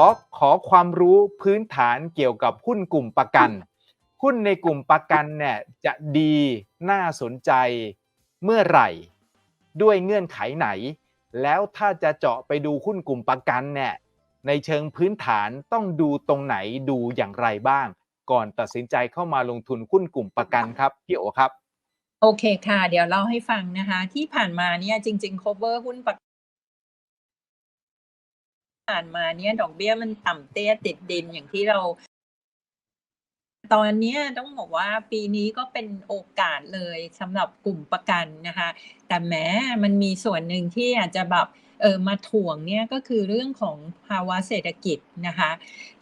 อขอความรู้พื้นฐานเกี่ยวกับหุ้นกลุ่มประกัน หุ้นในกลุ่มประกันเนี่ยจะดีน่าสนใจเมื่อไหร่ ด้วยเงื่อนไขไหน แล้วถ้าจะเจาะไปดูหุ้นกลุ่มประกันเนี่ยในเชิงพื้นฐานต้องดูตรงไหนดูอย่างไรบ้าง ก่อนตัดสินใจเข้ามาลงทุนหุ้นกลุ่มประกันครับพี่โอครับ โอเคค่ะ เดี๋ยวเล่าให้ฟังนะคะ ที่ผ่านมาเนี่ยจริง ๆ cover หุ้นประกัน ผ่านมาเนี่ย ดอกเบี้ยมันต่ำเตี้ยติดดินอย่างที่เรา ตอนเนี้ยต้องบอกว่าปีนี้ก็เป็นโอกาสเลยสำหรับกลุ่มประกันนะคะ แต่แม้มันมีส่วนหนึ่งที่อาจจะแบบเออมาถ่วงเนี่ยก็คือเรื่องของภาวะเศรษฐกิจนะคะ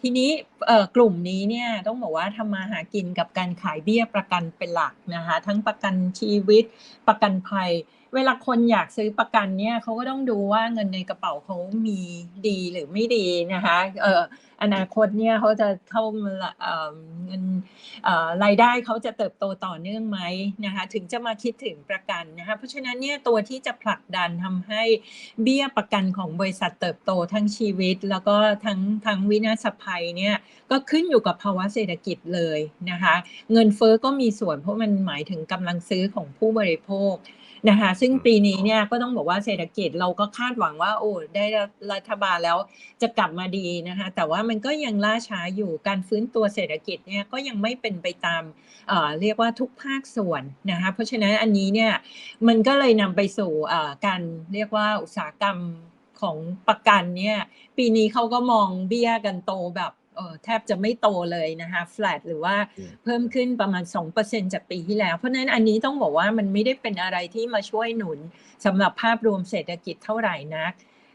ทีนี้เออกลุ่มนี้เนี่ยต้องบอกว่าทำมาหากินกับการขายเบี้ยประกันเป็นหลักนะคะ ทั้งประกันชีวิตประกันภัย เวลาคนอยากซื้อประกันเนี่ยเขาก็ต้องดูว่าเงินในกระเป๋าเขามีดีหรือไม่ดีนะคะเอออนาคตเนี่ยเขาจะเข้าเอ่อเงินเอ่อรายได้เขาจะเติบโตต่อเนื่องไหมนะคะถึงจะมาคิดถึงประกันนะคะเพราะฉะนั้นเนี่ยตัวที่จะผลักดันทำให้เบี้ยประกันของบริษัทเติบโตทั้งชีวิต แล้วก็ทั้งทั้งวินาศภัยเนี่ยก็ขึ้นอยู่กับภาวะเศรษฐกิจเลยนะคะเงินเฟ้อก็มีส่วนเพราะมันหมายถึงกำลังซื้อของผู้บริโภคนะคะซึ่งปีนี้เนี่ยก็ต้องบอกว่าเศรษฐกิจเราก็คาดหวังว่า โอ้ได้รัฐบาลแล้วจะกลับมาดีนะคะแต่ว่ามันก็ยังล่าช้าอยู่การฟื้นตัวเศรษฐกิจเนี่ยก็ยังไม่เป็นไปตามเอ่อเรียกว่าทุกภาคส่วนนะคะเพราะฉะนั้นอันนี้เนี่ยมันก็เลยนำไปสู่เอ่อการเรียกว่าอุตสาหกรรมของประกันเนี่ยปีนี้เขาก็มองเบี้ยกันโตแบบเออ แทบจะไม่โตเลยนะคะ flat หรือว่าอืมเพิ่มขึ้นประมาณ 2%จากปีที่แล้ว เพราะฉะนั้นอันนี้ต้องบอกว่ามันไม่ได้เป็นอะไรที่มาช่วยหนุนสำหรับภาพรวมเศรษฐกิจเท่าไหร่นัก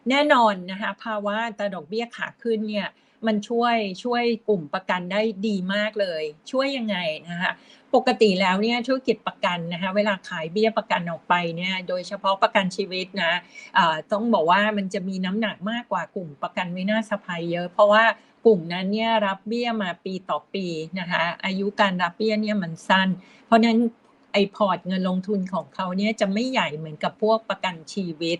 แน่นอนนะคะภาวะอัตราดอกเบี้ยขาขึ้นเนี่ยมันช่วยช่วยกลุ่มประกันได้ดีมากเลย ช่วยยังไงนะคะปกติแล้วเนี่ยธุรกิจประกันนะคะเวลาขายเบี้ยประกันออกไปเนี่ยโดยเฉพาะประกันชีวิตนะอ่าต้องบอกว่ามันจะมีน้ำหนักมากกว่ากลุ่มประกันวินาศภัยเยอะ เพราะว่า กลุ่มนั้นเนี่ยรับเบี้ยมาปีต่อปีนะคะอายุการรับเบี้ยเนี่ยมันสั้น เพราะนั้นไอพอร์ตเงินลงทุนของเขาเนี่ยจะไม่ใหญ่เหมือนกับพวกประกันชีวิต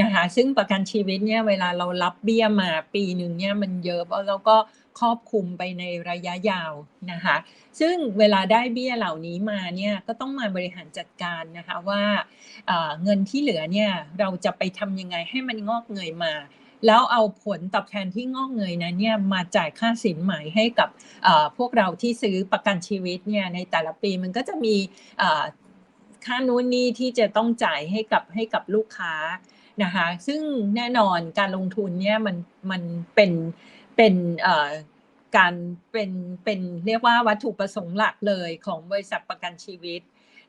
นะคะซึ่งประกันชีวิตเนี่ยเวลาเรารับเบี้ยมาปีหนึ่งเนี่ยมันเยอะแล้วก็ครอบคลุมไปในระยะยาวนะคะซึ่งเวลาได้เบี้ยเหล่านี้มาเนี่ยก็ต้องมาบริหารจัดการนะคะว่าเอ่อเงินที่เหลือเนี่ยเราจะไปทำยังไงให้มันงอกเงยมา แล้วเอาผลตอบแทนที่งอกเงยนั้นเนี่ยมาจ่ายค่าสินไหมให้กับพวกเราที่ซื้อประกันชีวิตเนี่ยในแต่ละปีมันก็จะมีค่านู้นนี่ที่จะต้องจ่ายให้กับให้กับลูกค้านะคะซึ่งแน่นอนการลงทุนเนี่ยมันมันเป็นเป็นการเป็นเป็นเรียกว่าวัตถุประสงค์หลักเลยของบริษัทประกันชีวิต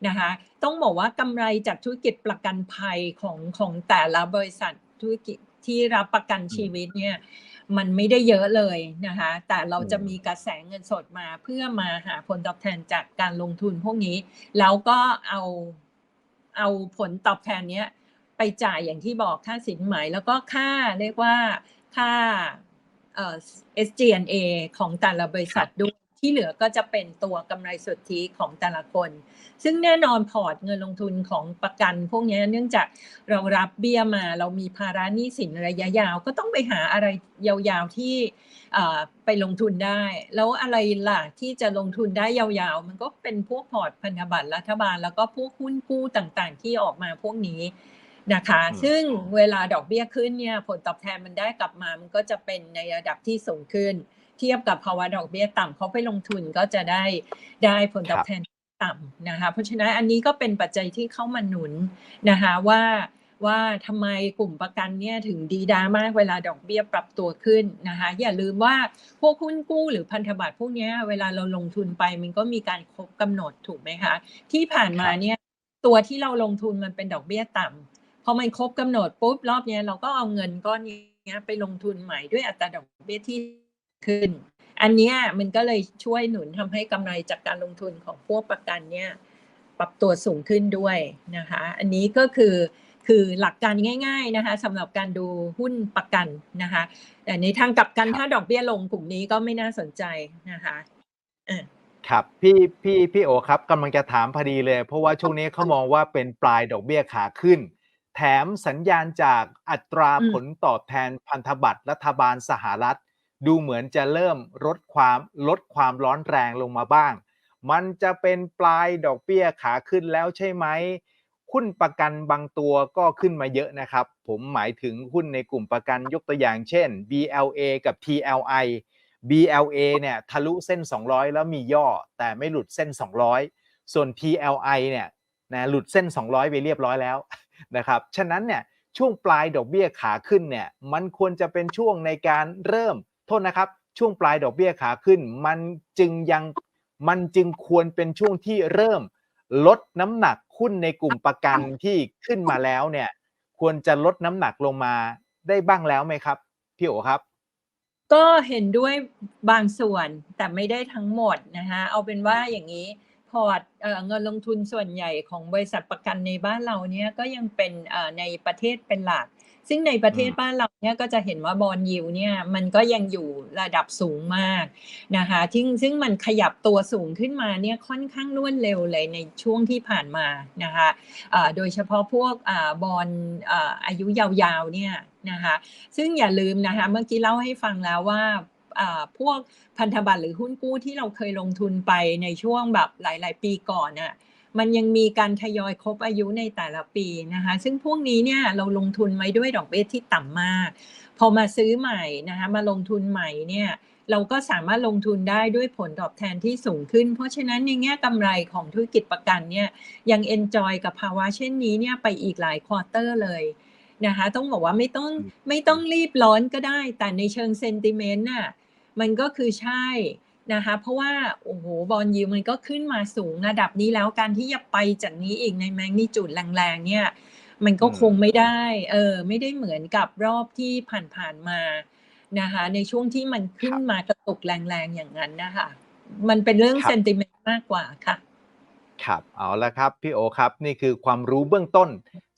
นะคะต้องบอกว่ากำไรจากธุรกิจประกันภัยของของแต่ละบริษัทธุรกิจ ที่รับประกันชีวิตเนี่ยมันไม่ได้เยอะเลยนะคะ แต่เราจะมีกระแสเงินสดมาเพื่อมาหาผลตอบแทนจากการลงทุนพวกนี้ แล้วก็เอาเอาผลตอบแทนเนี้ยไปจ่ายอย่างที่บอกค่าสินไหมแล้วก็ค่าเรียกว่าค่าเอ่อ SG&A ของแต่ละบริษัทด้วย ที่เหลือก็จะเป็นตัวกำไรสุทธิของแต่ละคน ซึ่งแน่นอนพอร์ตเงินลงทุนของประกัน พวกนี้เนื่องจากเรารับเบี้ยมา เรามีภาระหนี้สินระยะยาว ก็ต้องไปหาอะไรยาวๆที่อ่าไปลงทุนได้ แล้วอะไรล่ะที่จะลงทุนได้ยาวๆ มันก็เป็นพวกพอร์ตพันธบัตรรัฐบาล แล้วก็พวกหุ้นกู้ต่างๆ ที่ออกมาพวกนี้นะคะอืมซึ่งเวลาดอกเบี้ยขึ้นเนี่ยผลตอบแทนมันได้กลับมา มันก็จะเป็นในระดับที่สูงขึ้น เทียบกับภาวะดอกเบี้ยต่ำเขาไปลงทุนก็จะได้ได้ผลตอบแทนต่ำนะคะเพราะฉะนั้นอันนี้ก็เป็นปัจจัยที่เข้ามาหนุนนะคะว่าว่าทำไมกลุ่มประกันเนี่ยถึงดีด้ามากเวลาดอกเบี้ยปรับตัวขึ้นนะคะอย่าลืมว่าพวกหุ้นกู้หรือพันธบัตรพวกนี้เวลาเราลงทุนไปมันก็มีการครบกำหนดถูกไหมคะที่ผ่านมาเนี่ยตัวที่เราลงทุนมันเป็นดอกเบี้ยต่ำพอมันครบกำหนดปุ๊บรอบเนี้ยเราก็เอาเงินก้อนเนี้ยไปลงทุนใหม่ด้วยอัตราดอกเบี้ยที่ ขึ้น อันเนี้ยมันก็เลยช่วยหนุนทำให้กำไรจากการลงทุนของพวกประกันเนี่ยปรับตัวสูงขึ้นด้วยนะคะ อันนี้ก็คือคือหลักการง่ายๆนะคะสำหรับการดูหุ้นประกันนะคะ แต่ในทางกลับกันครับถ้าดอกเบี้ยลงกลุ่มนี้ก็ไม่น่าสนใจนะคะอะครับพี่พี่พี่โอครับกำลังจะถามพอดีเลย เพราะว่าช่วงนี้เขามองว่าเป็นปลายดอกเบี้ยขาขึ้น แถมสัญญาณจากอัตราอืมผลตอบแทนพันธบัตรรัฐบาลสหรัฐ ดูเหมือนจะเริ่มลดความลดความร้อนแรงลงมาบ้าง มันจะเป็นปลายดอกเบี้ยขาขึ้นแล้วใช่ไหมหุ้นประกันบางตัวก็ขึ้นมาเยอะนะครับ ผมหมายถึงหุ้นในกลุ่มประกันยกตัวอย่างเช่น BLA กับ TLI BLA เนี่ยทะลุเส้น 200 แล้วมีย่อแต่ไม่หลุดเส้น 200 ส่วน TLI เนี่ยนะหลุดเส้น 200 ไปเรียบร้อยแล้วนะครับฉะนั้นเนี่ยช่วงปลายดอกเบี้ยขาขึ้นเนี่ยมันควรจะเป็นช่วงในการเริ่ม ทษนะครับ ช่วงปลายดอกเบี้ยขาขึ้น มันจึงยังมันจึงควรเป็นช่วงที่เริ่มลดน้ำหนักหุ้นในกลุ่มประกันที่ขึ้นมาแล้วเนี่ย ควรจะลดน้ำหนักลงมาได้บ้างแล้วไหมครับพี่โอครับ ก็เห็นด้วยบางส่วนแต่ไม่ได้ทั้งหมดนะคะเอาเป็นว่าอย่างนี้พอร์ตเงินลงทุนส่วนใหญ่ของบริษัทประกันในบ้านเราเนี่ยก็ยังเป็นในประเทศเป็นหลัก ซึ่งในประเทศอืมบ้านเราเนี่ยก็จะเห็นว่าบอลยิวเนี่ยมันก็ยังอยู่ระดับสูงมากนะคะซึ่งซึ่งมันขยับตัวสูงขึ้นมาเนี่ยค่อนข้างรวดเร็วเลยในช่วงที่ผ่านมานะคะเอ่อโดยเฉพาะพวกอ่าบอลเอ่ออายุยาวๆเนี่ยนะคะซึ่งอย่าลืมนะคะเมื่อกี้เล่าให้ฟังแล้วว่าอ่าพวกพันธบัตรหรือหุ้นกู้ที่เราเคยลงทุนไปในช่วงแบบหลาย ๆ ปีก่อนน่ะ มันยังมีการทยอยครบอายุในแต่ละปีนะคะ ซึ่งพวกนี้เนี่ยเราลงทุนไว้ด้วยดอกเบี้ยที่ต่ำมาก พอมาซื้อใหม่นะคะมาลงทุนใหม่เนี่ยเราก็สามารถลงทุนได้ด้วยผลตอบแทนที่สูงขึ้น เพราะฉะนั้นในแง่กำไรของธุรกิจประกันเนี่ยยังเอนจอยกับภาวะเช่นนี้เนี่ยไปอีกหลายควอเตอร์เลยนะคะต้องบอกว่าไม่ต้องอืมไม่ต้องรีบร้อนก็ได้ แต่ในเชิงเซนติเมนต์น่ะมันก็คือใช่ นะคะ เพราะว่าโอ้โหบอลยูมันก็ขึ้นมาสูงระดับนี้แล้วการที่จะไปจากนี้อีกในแมงนิจูดแรงๆเนี่ยมันก็อืมคงไม่ได้เออไม่ได้เหมือนกับรอบที่ผ่านๆมานะคะ ในช่วงที่มันขึ้นมากระตุกแรงๆอย่างนั้นนะคะมันเป็นเรื่องครับเซนติเมนต์มากกว่าค่ะครับเอาละครับพี่โอครับ นี่คือความรู้เบื้องต้น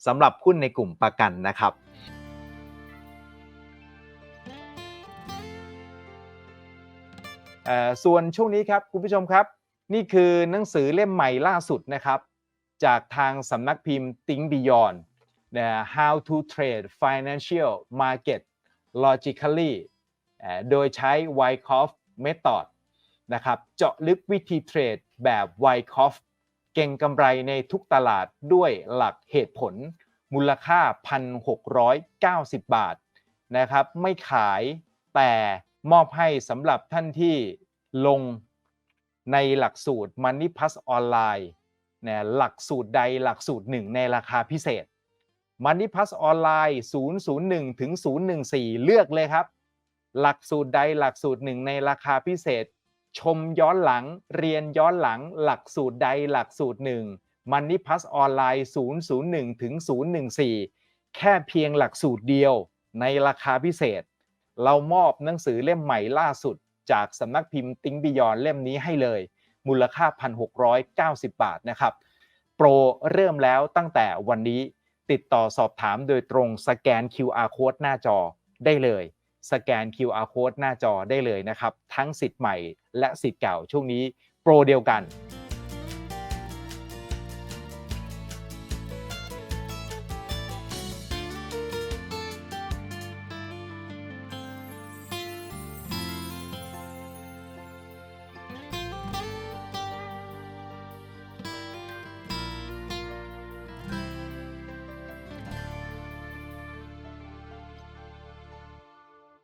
สำหรับหุ้นในกลุ่มประกันนะครับ ส่วนช่วงนี้ครับคุณผู้ชมครับ นี่คือหนังสือเล่มใหม่ล่าสุดนะครับ จากทางสำนักพิมพ์ Think Beyond นะ How to Trade Financial Market Logically โดยใช้ Wyckoff Method นะครับ เจาะลึกวิธีเทรดแบบ Wyckoff เก่งกำไรในทุกตลาดด้วยหลักเหตุผล มูลค่า 1,690 บาทนะครับ ไม่ขายแต่ มอบให้สำหรับท่านที่ลงในหลักสูตร Money Plus ออนไลน์นะหลักสูตรใดหลักสูตรหนึ่งในราคาพิเศษ Money Plus ออนไลน์001ถึง014 เลือกเลยครับ หลักสูตรใดหลักสูตรหนึ่งในราคาพิเศษ ชมย้อนหลังเรียนย้อนหลัง หลักสูตรใดหลักสูตรหนึ่ง Money Plus ออนไลน์ 001 ถึง 014 แค่เพียงหลักสูตรเดียวในราคาพิเศษ เรามอบหนังสือเล่มใหม่ล่าสุด จากสำนักพิมพ์ติ้งบิยอนเล่มนี้ให้เลย มูลค่า 1,690 บาทนะครับ โปรเริ่มแล้วตั้งแต่วันนี้ติดต่อสอบถามโดยตรงสแกน QR code หน้าจอได้เลย สแกน QR code หน้าจอได้เลยนะครับ ทั้งสิทธิ์ใหม่และสิทธิ์เก่าช่วงนี้โปรเดียวกัน